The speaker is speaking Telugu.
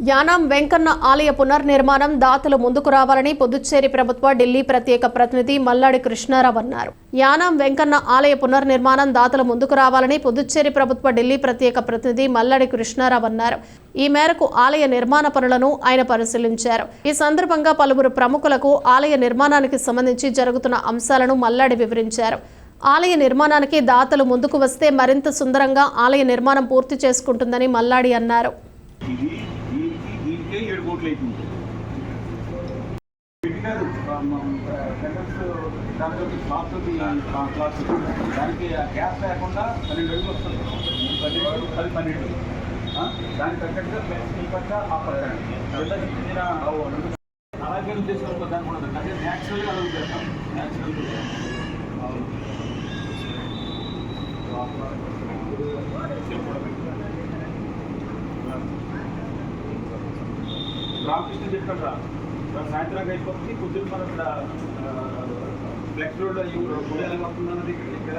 యానాం వెంకన్న ఆలయ పునర్నిర్మాణం దాతలు ముందుకు రావాలని పుదుచ్చేరి ప్రభుత్వ ఢిల్లీ ప్రత్యేక ప్రతినిధి మల్లాడి కృష్ణారావు అన్నారు. యానాం వెంకన్న ఆలయ పునర్నిర్మాణం దాతలు ముందుకు రావాలని పుదుచ్చేరి ప్రభుత్వ ఢిల్లీ ప్రత్యేక ప్రతినిధి మల్లాడి కృష్ణారావు అన్నారు. ఈ మేరకు ఆలయ నిర్మాణ పనులను ఆయన పరిశీలించారు. ఈ సందర్భంగా పలువురు ప్రముఖులకు ఆలయ నిర్మాణానికి సంబంధించి జరుగుతున్న అంశాలను మల్లాడి వివరించారు. ఆలయ నిర్మాణానికి దాతలు ముందుకు వస్తే మరింత సుందరంగా ఆలయ నిర్మాణం పూర్తి చేసుకుంటుందని మల్లాడి అన్నారు ఇది దీనికి దీనికే ఏడు కోట్లు అవుతుంది పెట్టినారు. Cloth cloth. దానికి గ్యాస్ లేకుండా పన్నెండు అడుగులు వస్తుంది. పన్నెండు పది పన్నెండు దానికి తగ్గట్టుగా ఈ పక్క ఆ పక్క అలాగే ఉద్దేశం దానికి కూడా అంటే న్యాచురల్గా అలా చేస్తాం న్యాచురల్ రామకృష్ణ చెప్పాడు రా రా సాయంత్రం అయిపోతుంది కుదిరి మన ఇక్కడ ఫ్లెక్స్ రోడ్ గుడి ఎలా వస్తుందన్నది ఇక్కడ ఇక్కడ